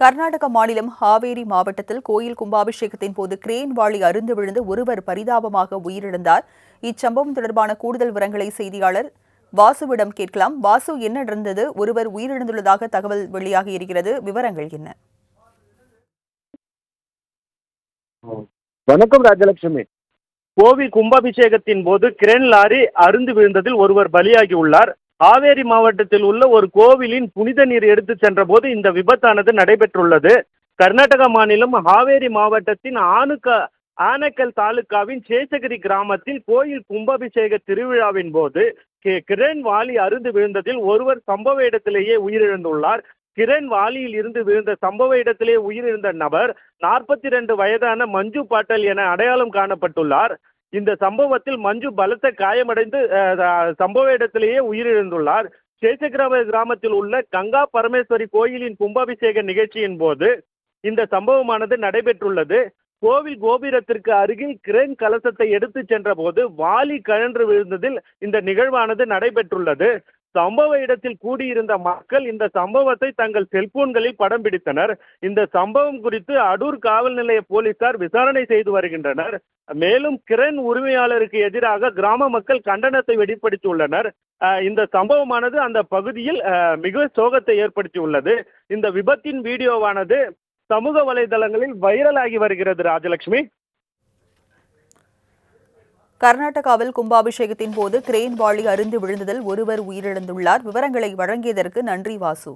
கர்நாடக மாநிலம் ஹாவேரி மாவட்டத்தில் கோயில் கும்பாபிஷேகத்தின் போது கிரேன் வாளி அருந்து விழுந்து ஒருவர் பரிதாபமாக உயிரிழந்தார். இச்சம்பவம் தொடர்பான கூடுதல் விவரங்களை செய்தியாளர் வாசுவிடம் கேட்கலாம். வாசு என்ன நடந்தது? ஒருவர் உயிரிழந்துள்ளதாக தகவல் வெளியாகி இருக்கிறது. விவரங்கள் என்ன? வணக்கம் ராஜலட்சுமி. கோவில் கும்பாபிஷேகத்தின் போது கிரேன் லாரி அருந்து விழுந்ததில் ஒருவர் பலியாகி உள்ளார். ஆவேரி மாவட்டத்தில் உள்ள ஒரு கோவிலின் புனித நீர் எடுத்து சென்ற போது இந்த விபத்தானது நடைபெற்றுள்ளது. கர்நாடக மாநிலம் ஹாவேரி மாவட்டத்தின் ஆணுக்க ஆனக்கல் தாலுக்காவின் சேஷகிரி கிராமத்தில் கோயில் கும்பாபிஷேக திருவிழாவின் போது கிரண் வாலி அருந்து விழுந்ததில் ஒருவர் சம்பவ இடத்திலேயே உயிரிழந்துள்ளார். கிரண் வாலியில் இருந்து விழுந்த சம்பவ இடத்திலே உயிரிழந்த நபர் நாற்பத்தி ரெண்டு வயதான மஞ்சு பாட்டல் என அடையாளம் காணப்பட்டுள்ளார். இந்த சம்பவத்தில் மஞ்சு பலத்த காயமடைந்து சம்பவ இடத்திலேயே உயிரிழந்துள்ளார். சேஷகிராம கிராமத்தில் உள்ள கங்கா பரமேஸ்வரி கோயிலின் கும்பாபிஷேக நிகழ்ச்சியின் போது இந்த சம்பவமானது நடைபெற்றுள்ளது. கோவில் கோபுரத்திற்கு அருகில் கிரேன் கலசத்தை எடுத்து சென்றபோது வாலி கழன்று விழுந்ததில் இந்த நிகழ்வானது நடைபெற்றுள்ளது. சம்பவ இடத்தில் கூடியிருந்த மக்கள் இந்த சம்பவத்தை தங்கள் செல்போன்களில் படம் பிடித்தனர். இந்த சம்பவம் குறித்து அடூர் காவல் நிலைய போலீசார் விசாரணை செய்து வருகின்றனர். மேலும் கிரண் உரிமையாளருக்கு எதிராக கிராம மக்கள் கண்டனத்தை வெளிப்படுத்தியுள்ளனர். இந்த சம்பவமானது அந்த பகுதியில் மிக சோகத்தை ஏற்படுத்தியுள்ளது. இந்த விபத்தின் வீடியோவானது சமூக வலைதளங்களில் வைரலாகி வருகிறது ராஜலட்சுமி. கர்நாடகாவில் கும்பாபிஷேகத்தின் போது கிரேன் வாளி அருந்து விழுந்ததில் ஒருவர் உயிரிழந்துள்ளார். விவரங்களை வழங்கியதற்கு நன்றி வாசு.